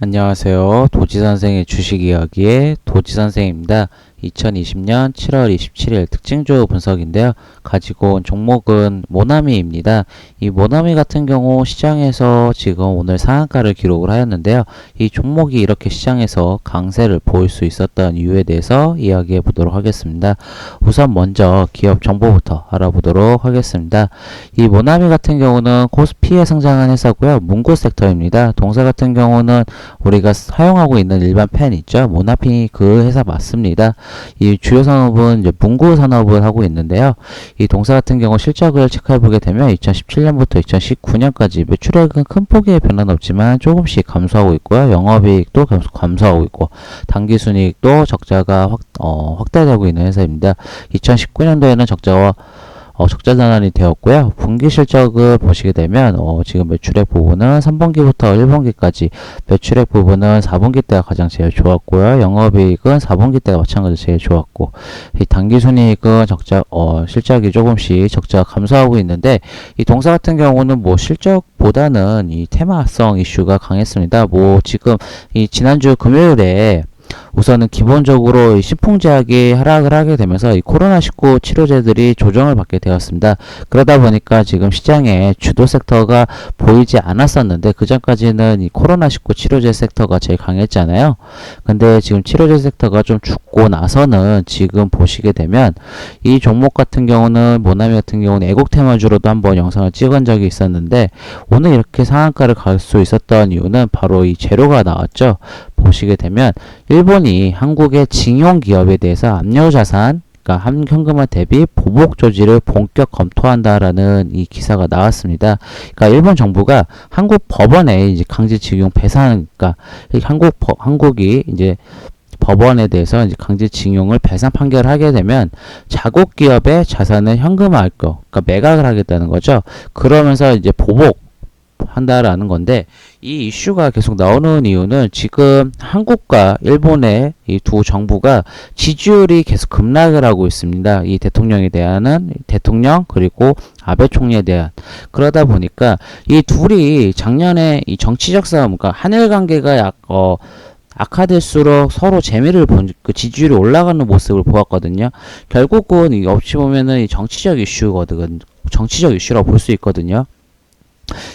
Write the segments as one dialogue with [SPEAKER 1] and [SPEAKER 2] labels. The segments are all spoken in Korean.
[SPEAKER 1] 안녕하세요. 도지선생의 주식 이야기의 도지선생입니다. 2020년 7월 27일 특징주 분석인데요. 가지고 온 종목은 모나미입니다. 이 모나미 같은 경우 시장에서 지금 오늘 상한가를 기록을 하였는데요. 이 종목이 이렇게 시장에서 강세를 보일 수 있었던 이유에 대해서 이야기해 보도록 하겠습니다. 우선 먼저 기업 정보부터 알아보도록 하겠습니다. 이 모나미 같은 경우는 코스피에 상장한 회사고요. 문구 섹터입니다. 동사 같은 경우는 우리가 사용하고 있는 일반 펜 있죠. 모나피 그 회사 맞습니다. 이 주요 산업은 이제 문구 산업을 하고 있는데요. 이 동사 같은 경우 실적을 체크해 보게 되면 2017년부터 2019년까지 매출액은 큰 폭의 변화는 없지만 조금씩 감소하고 있고요. 영업이익도 감소하고 있고 당기순이익도 적자가 확, 어, 확대되고 있는 회사입니다. 2019년도에는 적자와 어, 적자 전환이 되었고요. 분기 실적을 보시게 되면 어, 지금 매출액 부분은 3분기부터 1분기까지 매출액 부분은 4분기 때가 가장 제일 좋았고요. 영업이익은 4분기 때가 마찬가지로 제일 좋았고 이 당기순이익은 적자 어, 실적이 조금씩 적자가 감소하고 있는데 이 동사 같은 경우는 뭐 실적보다는 이 테마성 이슈가 강했습니다. 뭐 지금 이 지난주 금요일에 우선은 기본적으로 이 신풍제약이 하락을 하게 되면서 이 코로나19 치료제들이 조정을 받게 되었습니다. 그러다 보니까 지금 시장에 주도 섹터가 보이지 않았었는데 그 전까지는 이 코로나19 치료제 섹터가 제일 강했잖아요. 근데 지금 치료제 섹터가 좀 죽고 나서는 지금 보시게 되면 이 종목 같은 경우는 모나미 같은 경우는 애국 테마주로도 한번 영상을 찍은 적이 있었는데 오늘 이렇게 상한가를 갈 수 있었던 이유는 바로 이 재료가 나왔죠. 보시게 되면 일본이 한국의 징용 기업에 대해서 압류 자산 그러니까 한 현금화 대비 보복 조지를 본격 검토한다라는 이 기사가 나왔습니다. 그러니까 일본 정부가 한국 법원에 이제 강제징용 배상, 그러니까 한국 법, 한국이 이제 법원에 대해서 이제 강제징용을 배상 판결을 하게 되면 자국 기업의 자산을 현금화할 거, 그러니까 매각을 하겠다는 거죠. 그러면서 이제 보복 한다라는 건데 이 이슈가 계속 나오는 이유는 지금 한국과 일본의 이 두 정부가 지지율이 계속 급락을 하고 있습니다. 이 대통령에 대한은 대통령 그리고 아베 총리에 대한 그러다 보니까 이 둘이 작년에 이 정치적 싸움 그러니까 한일 관계가 약 어, 악화될수록 서로 재미를 본 그 지지율이 올라가는 모습을 보았거든요. 결국은 이 어찌 보면은 이 정치적 이슈거든 정치적 이슈라고 볼 수 있거든요.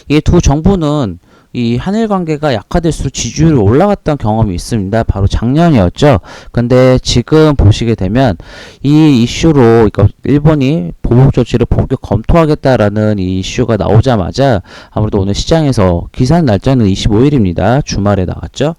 [SPEAKER 1] 이 두 정부는 이 한일 관계가 약화될수록 지지율이 올라갔던 경험이 있습니다. 바로 작년이었죠. 근데 지금 보시게 되면 이 이슈로 그러니까 일본이 보복 조치를 본격 검토하겠다라는 이 이슈가 나오자마자 아무래도 오늘 시장에서 기산 날짜는 25일입니다. 주말에 나왔죠.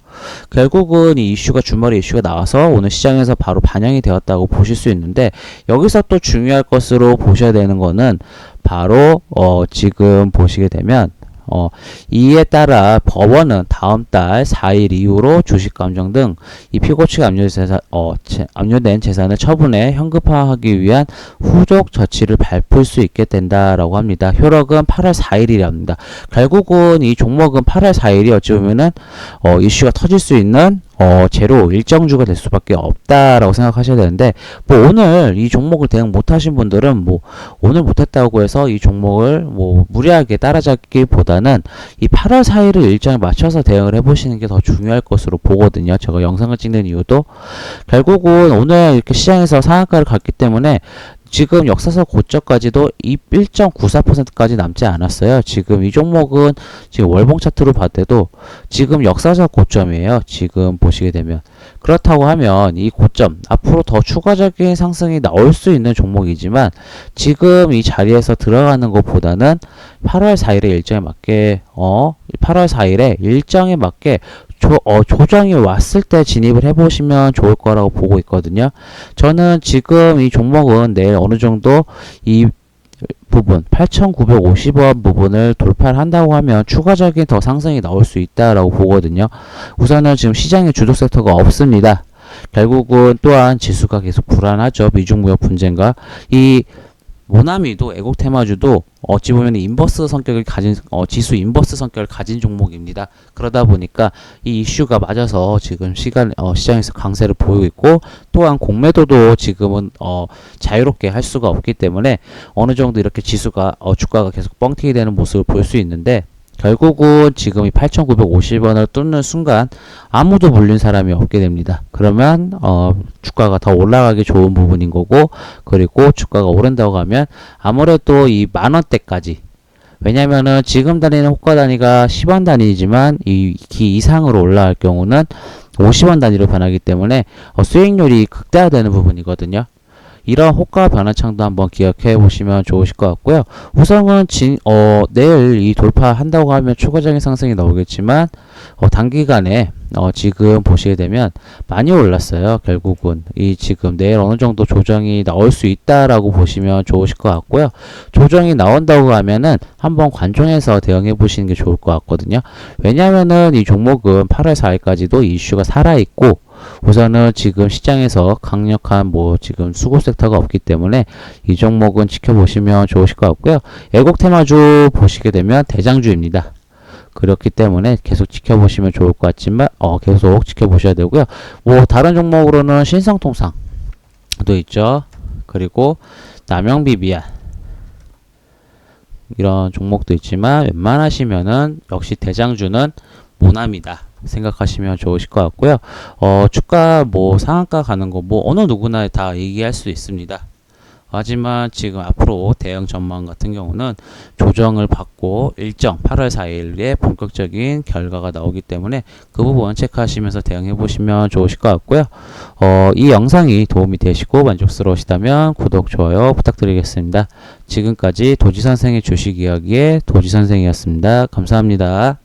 [SPEAKER 1] 결국은 이 이슈가 주말에 이슈가 나와서 오늘 시장에서 바로 반영이 되었다고 보실 수 있는데 여기서 또 중요할 것으로 보셔야 되는 거는 바로 어 지금 보시게 되면 어, 이에 따라 법원은 다음 달 4일 이후로 주식 감정 등 이 피고치가 압류 재산, 어, 제, 압류된 재산을 처분해 현금화하기 위한 후속 조치를 발표할 수 있게 된다라고 합니다. 효력은 8월 4일이랍니다. 결국은 이 종목은 8월 4일이 어찌 보면은 어, 이슈가 터질 수 있는 어, 제로 일정주가 될 수밖에 없다라고 생각하셔야 되는데 뭐 오늘 이 종목을 대응 못하신 분들은 뭐 오늘 못했다고 해서 이 종목을 뭐 무리하게 따라잡기보다는 이 8월 4일을 일정에 맞춰서 대응을 해보시는 게 더 중요할 것으로 보거든요. 제가 영상을 찍는 이유도 결국은 오늘 이렇게 시장에서 상한가를 갔기 때문에 지금 역사상 고점까지도 1.94%까지 남지 않았어요. 지금 이 종목은 지금 월봉 차트로 봤을 때도 지금 역사적 고점이에요. 지금 보시게 되면 그렇다고 하면 이 고점 앞으로 더 추가적인 상승이 나올 수 있는 종목이지만 지금 이 자리에서 들어가는 것보다는 8월 4일에 일정에 맞게 어 8월 4일에 일정에 맞게 조, 어, 조정이 왔을 때 진입을 해보시면 좋을 거라고 보고 있거든요. 저는 지금 이 종목은 내일 어느 정도 이 부분 8,950원 부분을 돌파를 한다고 하면 추가적인 더 상승이 나올 수 있다라고 보거든요. 우선은 지금 시장에 주도 섹터가 없습니다. 결국은 또한 지수가 계속 불안하죠. 미중 무역 분쟁과 이 모나미도 애국 테마주도 어찌 보면 인버스 성격을 가진 어, 지수 인버스 성격을 가진 종목입니다. 그러다 보니까 이 이슈가 맞아서 지금 시간 어, 시장에서 강세를 보이고 있고 또한 공매도도 지금은 어, 자유롭게 할 수가 없기 때문에 어느 정도 이렇게 지수가 어, 주가가 계속 뻥튀기 되는 모습을 볼 수 있는데 결국은 지금 이 8,950원을 뚫는 순간 아무도 물린 사람이 없게 됩니다. 그러면 어, 주가가 더 올라가기 좋은 부분인 거고 그리고 주가가 오른다고 하면 아무래도 이 만 원대까지 왜냐면은 지금 다니는 호가 단위가 10원 단위이지만 이 기 이상으로 올라갈 경우는 50원 단위로 변하기 때문에 어, 수익률이 극대화되는 부분이거든요. 이런 호가 변화창도 한번 기억해 보시면 좋으실 것 같고요. 우선은 진, 어, 내일 이 돌파한다고 하면 추가적인 상승이 나오겠지만 어, 단기간에 어, 지금 보시게 되면 많이 올랐어요. 결국은 이 지금 내일 어느 정도 조정이 나올 수 있다라고 보시면 좋으실 것 같고요. 조정이 나온다고 하면은 한번 관종해서 대응해 보시는 게 좋을 것 같거든요. 왜냐하면은 이 종목은 8월 4일까지도 이슈가 살아 있고 우선은 지금 시장에서 강력한 뭐 지금 수급 섹터가 없기 때문에 이 종목은 지켜보시면 좋으실 것 같고요. 애국 테마주 보시게 되면 대장주입니다. 그렇기 때문에 계속 지켜보시면 좋을 것 같지만 어 계속 지켜보셔야 되고요. 뭐 다른 종목으로는 신성통상도 있죠. 그리고 남영비비안 이런 종목도 있지만 웬만하시면은 역시 대장주는 모남이다 생각하시면 좋으실 것 같고요. 어 주가 뭐 상한가 가는 거 뭐 어느 누구나 다 얘기할 수 있습니다. 하지만 지금 앞으로 대응 전망 같은 경우는 조정을 받고 일정 8월 4일에 본격적인 결과가 나오기 때문에 그 부분 체크하시면서 대응해 보시면 좋으실 것 같고요. 어, 이 영상이 도움이 되시고 만족스러우시다면 구독, 좋아요 부탁드리겠습니다. 지금까지 도지선생의 주식 이야기의 도지선생이었습니다. 감사합니다.